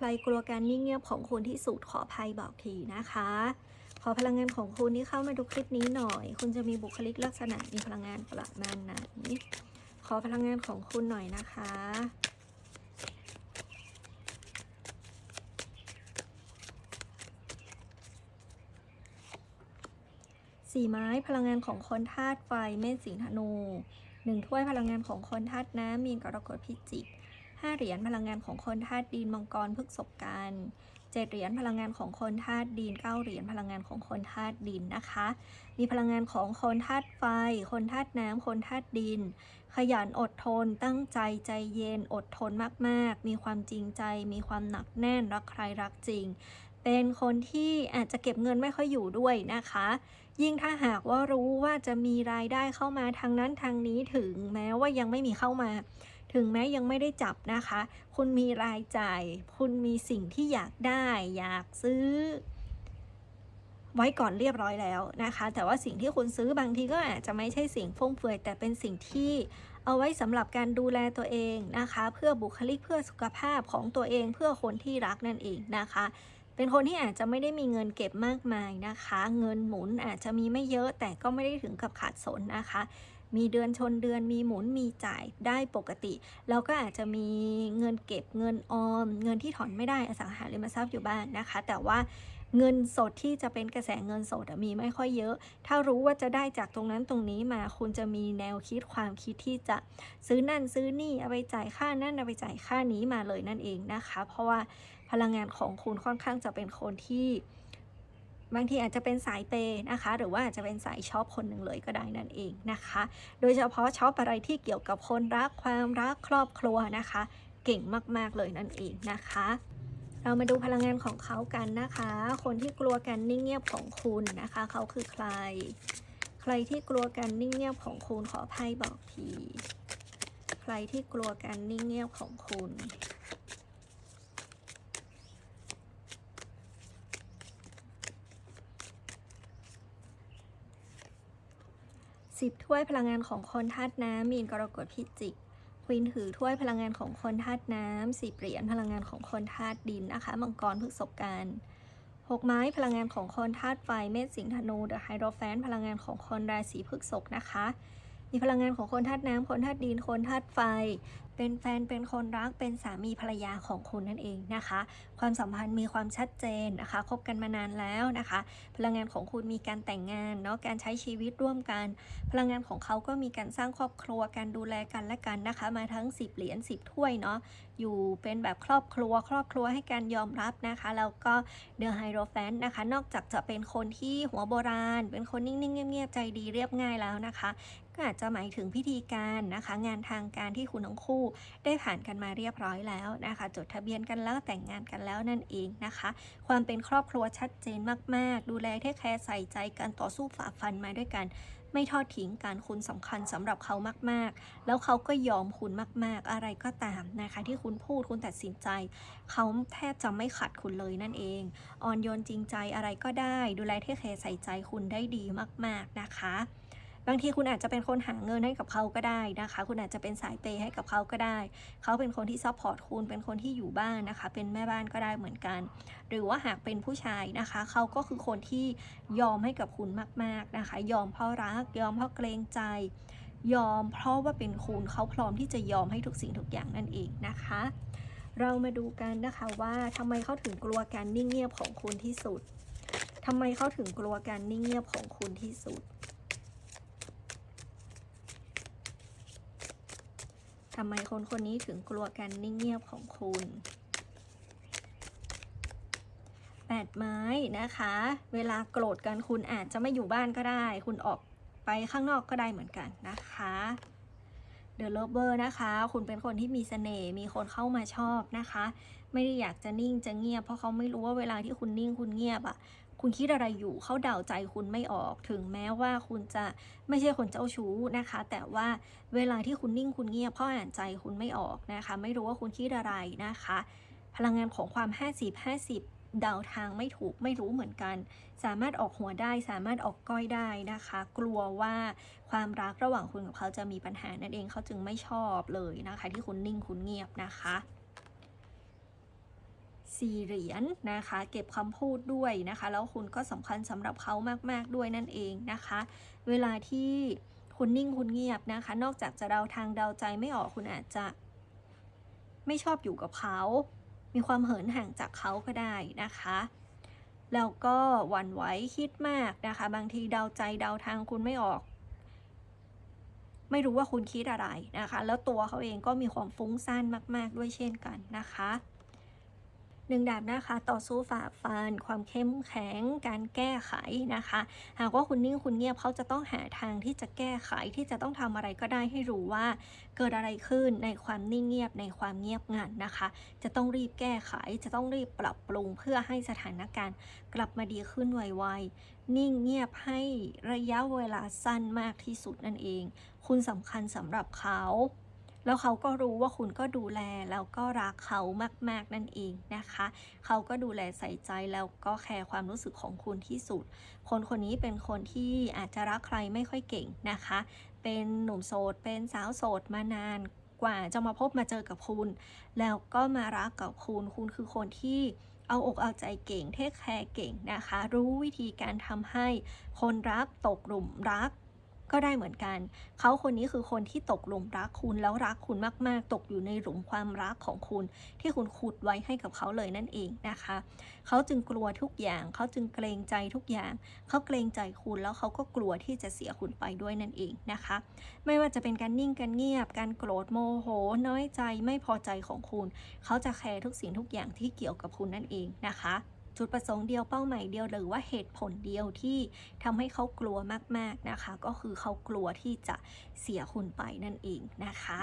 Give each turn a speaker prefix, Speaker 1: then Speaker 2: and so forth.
Speaker 1: ใครกลัวการนิ่งเงียบของคุณที่สุดขออภัยบอกทีนะคะ ขอพลังงานของคุณที่เข้ามาดูคลิปนี้หน่อย คุณจะมีบุคลิกลักษณะมีพลังงานประมาณไหน ขอพลังงานของคุณหน่อยนะคะสี่ไม้พลังงานของคนธาตุไฟเมษสิงห์ธนูหนึ่งถ้วยพลังงานของคนธาตุน้ำมีนกรกฎพิจิก ห้าเหรียญพลังงานของคนธาตุดินมังกรพฤกษบกันเจ็ดเหรียญพลังงานของคนธาตุดินเก้าเหรียญพลังงานของคนธาตุดินนะคะ มีพลังงานของคนธาตุไฟ คนธาตุน้ำคนธาตุดิน ขยันอดทน ตั้งใจใจเย็นอดทนมากๆ มีความจริงใจ มีความหนักแน่นรักใครรักจริง เป็นคนที่อาจจะเก็บเงินไม่ค่อยอยู่ด้วยนะคะ ยิ่งถ้าหากว่ารู้ว่าจะมีรายได้เข้ามาทางนั้นทางนี้ถึงแม้ว่ายังไม่มีเข้ามา ถึงแม้ยังไม่ได้จับนะคะ คุณมีรายจ่าย คุณมีสิ่งที่อยากได้ อยากซื้อ ไว้ก่อนเรียบร้อยแล้วนะคะ แต่ว่าสิ่งที่คุณซื้อบางทีก็อาจจะไม่ใช่สิ่งฟุ่มเฟือย แต่เป็นสิ่งที่เอาไว้สำหรับการดูแลตัวเองนะคะ เพื่อบุคลิกเพื่อสุขภาพของตัวเองเพื่อคนที่รักนั่นเองนะคะเป็นคนที่อาจจะไม่ได้มีเงินเก็บมากมายนะคะ เงินหมุนอาจจะมีไม่เยอะแต่ก็ไม่ได้ถึงกับขาดสนนะคะ มีเดือนชนเดือนมีหมุนมีจ่ายได้ปกติ แล้วก็อาจจะมีเงินเก็บเงินออม เงินที่ถอนไม่ได้อสังหาริมทรัพย์อยู่บ้านนะคะ แต่ว่าเงินสดที่จะเป็นกระแสเงินสดมีไม่ค่อยเยอะ ถ้ารู้ว่าจะได้จากตรงนั้นตรงนี้มาคุณจะมีแนวคิดความคิดที่จะซื้อนั่นซื้อนี่เอาไปจ่ายค่านั่นเอาไปจ่ายค่านี้มาเลยนั่นเองนะคะ เพราะว่าพลังงานของคุณค่อนข้างจะเป็นคนที่ บางทีอาจจะเป็นสายเปย์นะคะ หรือว่าอาจจะเป็นสายชอปคนหนึ่งเลยก็ได้นั่นเองนะคะ โดยเฉพาะชอปอะไรที่เกี่ยวกับคนรักความรักครอบครัวนะคะ เก่งมากๆเลยนั่นเองนะคะ เรามาดูพลังงานของเขากันนะคะ คนที่กลัวกันนิ่งเงียบของคุณนะคะ เขาคือใคร ใครที่กลัวกันนิ่งเงียบของคุณขอไพ่บอกที ใครที่กลัวกันนิ่งเงียบของคุณ สิบถ้วยพลังงานของคนธาตุน้ำมีนกรกฎพิจิกควีนถือถ้วยพลังงานของคนธาตุน้ำสิบเหรียญพลังงานของคนธาตุดินนะคะมังกรพฤกษกันหกไม้พลังงานของคนธาตุไฟเมษสิงห์ธนูเดอะไฮโดรแฟนพลังงานของคนราศีพฤกษกนะคะมีพลังงานของคนธาตุน้ำคนธาตุดินคนธาตุไฟ เป็นแฟนเป็นคนรักเป็นสามีภรรยาของคุณนั่นเองนะคะ ความสัมพันธ์มีความชัดเจนนะคะคบกันมานานแล้วนะคะ พลังงานของคุณมีการแต่งงานเนาะการใช้ชีวิตร่วมกัน พลังงานของเขาก็มีการสร้างครอบครัวการดูแลกันและกันนะคะ มาทั้ง 10 เหรียญ10 ถ้วยเนาะอยู่เป็นแบบครอบครัว ครอบครัวให้การยอมรับนะคะแล้วก็เดอะไฮโ o แฟนนะคะ นอกจากจะเป็นคนที่หัวโบราณ เป็นคนนิ่งๆเงียบๆใจดีเรียบง่ายแล้วนะคะ ก็อาจจะหมายถึงพิธีการนะคะ งานทางการที่คุณทั้งคู่ได้ผ่านกันมาเรียบร้อยแล้วนะคะ จดทะเบียนกันแล้วแต่งงานกันแล้วนั่นเองนะคะ ความเป็นครอบครัวชัดเจนมาก ๆ ดูแลเทคแคร์ใส่ใจกันต่อสู้ฝ่าฟันมาด้วยกันไม่ทอดทิ้งการคุณสำคัญสำหรับเขามากๆ แล้วเขาก็ยอมคุณมากๆ อะไรก็ตามนะคะ ที่คุณพูดคุณตัดสินใจ เขาแทบจะไม่ขัดคุณเลยนั่นเอง อ่อนโยนจริงใจอะไรก็ได้ ดูแลเทคแคร์ใส่ใจคุณได้ดีมากๆนะคะ บางทีคุณอาจจะเป็นคนหาเงินให้กับเขาก็ได้นะคะ คุณอาจจะเป็นสายเปย์ให้กับเขาก็ได้ เขาเป็นคนที่ซัพพอร์ตคุณ เป็นคนที่อยู่บ้านนะคะ เป็นแม่บ้านก็ได้เหมือนกัน หรือว่าหากเป็นผู้ชายนะคะ เขาก็คือคนที่ยอมให้กับคุณมาก ๆนะคะ ยอมเพราะรัก ยอมเพราะเกรงใจ ยอมเพราะว่าเป็นคุณเขาพร้อมที่จะยอมให้ทุกสิ่งทุกอย่างนั่นเองนะคะ เรามาดูกันนะคะว่าทำไมเขาถึงกลัวการนิ่งเงียบของคุณที่สุดทำไมเขาถึงกลัวการนิ่งเงียบของคุณที่สุด ทำไมคนคนนี้ถึงกลัวการนิ่งเงียบของคุณแปดไม้นะคะ เวลาโกรธกันคุณอาจจะไม่อยู่บ้านก็ได้ คุณออกไปข้างนอกก็ได้เหมือนกันนะคะเดอะ l ลเ e อร์นะคะ คุณเป็นคนที่มีเสน่ห์มีคนเข้ามาชอบนะคะ ไม่ได้อยากจะนิ่งจะเงียบ เพราะเขาไม่รู้ว่าเวลาที่คุณนิ่งคุณเงียบอะ่ะ คุณคิดอะไรอยู่เขาเดาใจคุณไม่ออกถึงแม้ว่าคุณจะไม่ใช่คนเจ้าชู้นะคะ แต่ว่าเวลาที่คุณนิ่งคุณเงียบเพราะอ่านใจคุณไม่ออกนะคะ ไม่รู้ว่าคุณคิดอะไรนะคะ พลังงานของความ 50 50เดาทางไม่ถูกไม่รู้เหมือนกัน สามารถออกหัวได้สามารถออกก้อยได้นะคะ กลัวว่าความรักระหว่างคุณกับเขาจะมีปัญหานั่นเองเขาจึงไม่ชอบเลยนะคะ ที่คุณนิ่งคุณเงียบนะคะ สี่เหรียญนะคะ เก็บคำพูดด้วยนะคะ แล้วคุณก็สำคัญสำหรับเขามาก ๆ ด้วยนั่นเองนะคะ เวลาที่คุณนิ่งคุณเงียบนะคะ นอกจากจะเดาทางเดาใจไม่ออกคุณอาจจะ ไม่ชอบอยู่กับเขา มีความเหินห่างจากเขาก็ได้นะคะแล้วก็หวั่นไหวคิดมากนะคะ บางทีเดาใจเดาทางคุณไม่ออก ไม่รู้ว่าคุณคิดอะไรนะคะ แล้วตัวเขาเองก็มีความฟุ้งซ่านมาก ๆ ด้วยเช่นกันนะคะ หนึ่งดาบนะคะ ต่อสู้ฝ่าฟัน ความเข้มแข็ง การแก้ไขนะคะ หากว่าคุณนิ่งคุณเงียบเขาจะต้องหาทางที่จะแก้ไขที่จะต้องทำอะไรก็ได้ให้รู้ว่า เกิดอะไรขึ้นในความนิ่งเงียบในความเงียบงันนะคะ จะต้องรีบแก้ไข จะต้องรีบปรับปรุงเพื่อให้สถานการณ์ กลับมาดีขึ้นไวๆนิ่งเงียบให้ระยะเวลาสั้นมากที่สุดนั่นเอง คุณสำคัญสำหรับเขา แล้วเขาก็รู้ว่าคุณก็ดูแลแล้วก็รักเขามาก ๆ นั่นเองนะคะ เขาก็ดูแลใส่ใจแล้วก็แคร์ความรู้สึกของคุณที่สุด คนคนนี้เป็นคนที่อาจจะรักใครไม่ค่อยเก่งนะคะ เป็นหนุ่มโสด เป็นสาวโสดมานานกว่าจะมาพบมาเจอกับคุณ แล้วก็มารักกับคุณ คุณคือคนที่เอาอกเอาใจเก่ง เทคแคร์เก่งนะคะ รู้วิธีการทำให้คนรักตกหลุมรัก ก็ได้เหมือนกัน เขาคนนี้คือคนที่ตกหลุมรักคุณแล้วรักคุณมากๆ ตกอยู่ในหลุมความรักของคุณ ที่คุณขุดไว้ให้กับเขาเลยนั่นเองนะคะ เขาจึงกลัวทุกอย่าง เขาจึงเกรงใจทุกอย่าง เขาเกรงใจคุณแล้วเขาก็กลัวที่จะเสียคุณไปด้วยนั่นเองนะคะ ไม่ว่าจะเป็นการนิ่งการเงียบ การโกรธโมโห น้อยใจไม่พอใจของคุณ เขาจะแคร์ทุกสิ่งทุกอย่างที่เกี่ยวกับคุณนั่นเองนะคะ จุดประสงค์เดียวเป้าหมายเดียวหรือว่าเหตุผลเดียวที่ทำให้เขากลัวมากๆนะคะ ก็คือเขากลัวที่จะเสียคุณไปนั่นเองนะคะ